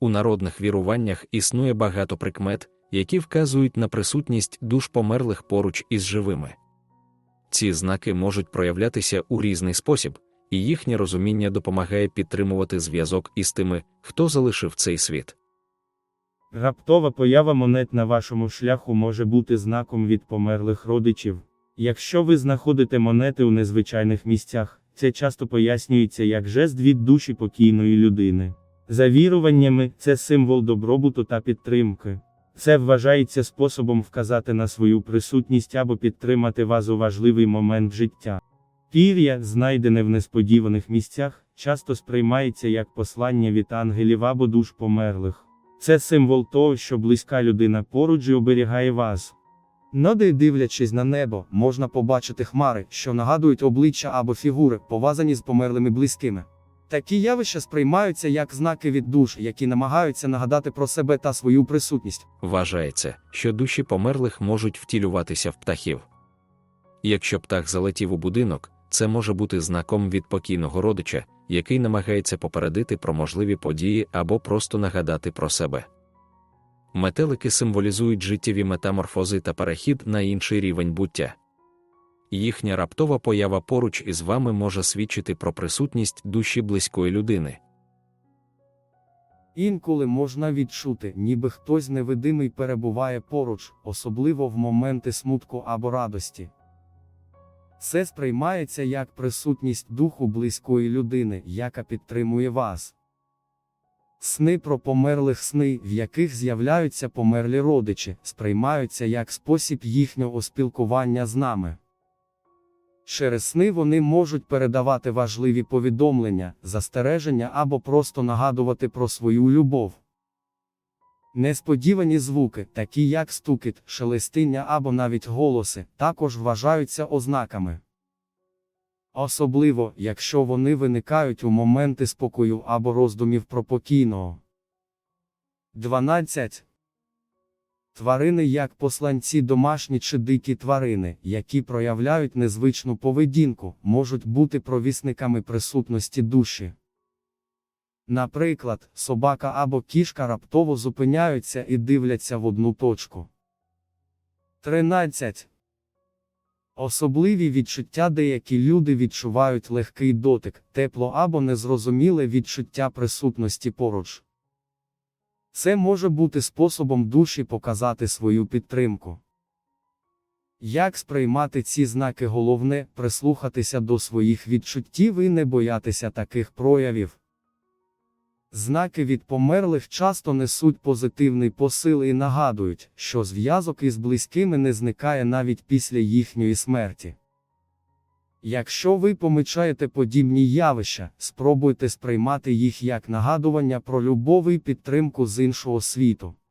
У народних віруваннях існує багато прикмет, які вказують на присутність душ померлих поруч із живими. Ці знаки можуть проявлятися у різний спосіб, і їхнє розуміння допомагає підтримувати зв'язок із тими, хто залишив цей світ. Раптова поява монет на вашому шляху може бути знаком від померлих родичів. Якщо ви знаходите монети у незвичайних місцях, це часто пояснюється як жест від душі покійної людини. За віруваннями, це символ добробуту та підтримки. Це вважається способом вказати на свою присутність або підтримати вас у важливий момент життя. Пір'я, знайдене в несподіваних місцях, часто сприймається як послання від ангелів або душ померлих. Це символ того, що близька людина поруч і оберігає вас. Ноди, дивлячись на небо, можна побачити хмари, що нагадують обличчя або фігури, пов'язані з померлими близькими. Такі явища сприймаються як знаки від душ, які намагаються нагадати про себе та свою присутність. Вважається, що душі померлих можуть втілюватися в птахів. Якщо птах залетів у будинок, це може бути знаком від покійного родича, який намагається попередити про можливі події або просто нагадати про себе. Метелики символізують життєві метаморфози та перехід на інший рівень буття. Їхня раптова поява поруч із вами може свідчити про присутність душі близької людини. Інколи можна відчути, ніби хтось невидимий перебуває поруч, особливо в моменти смутку або радості. Це сприймається як присутність духу близької людини, яка підтримує вас. Сни про померлих сни, в яких з'являються померлі родичі, сприймаються як спосіб їхнього спілкування з нами. Через сни вони можуть передавати важливі повідомлення, застереження або просто нагадувати про свою любов. Несподівані звуки, такі як стукіт, шелестиння або навіть голоси, також вважаються ознаками. Особливо, якщо вони виникають у моменти спокою або роздумів про покійного. 12. Тварини як посланці домашні чи дикі тварини, які проявляють незвичну поведінку, можуть бути провісниками присутності душі. Наприклад, собака або кішка раптово зупиняються і дивляться в одну точку. 13. Особливі відчуття деякі люди відчувають легкий дотик, тепло або незрозуміле відчуття присутності поруч. Це може бути способом душі показати свою підтримку. Як сприймати ці знаки головне прислухатися до своїх відчуттів і не боятися таких проявів. Знаки від померлих часто несуть позитивний посил і нагадують, що зв'язок із близькими не зникає навіть після їхньої смерті. Якщо ви помічаєте подібні явища, спробуйте сприймати їх як нагадування про любов і підтримку з іншого світу.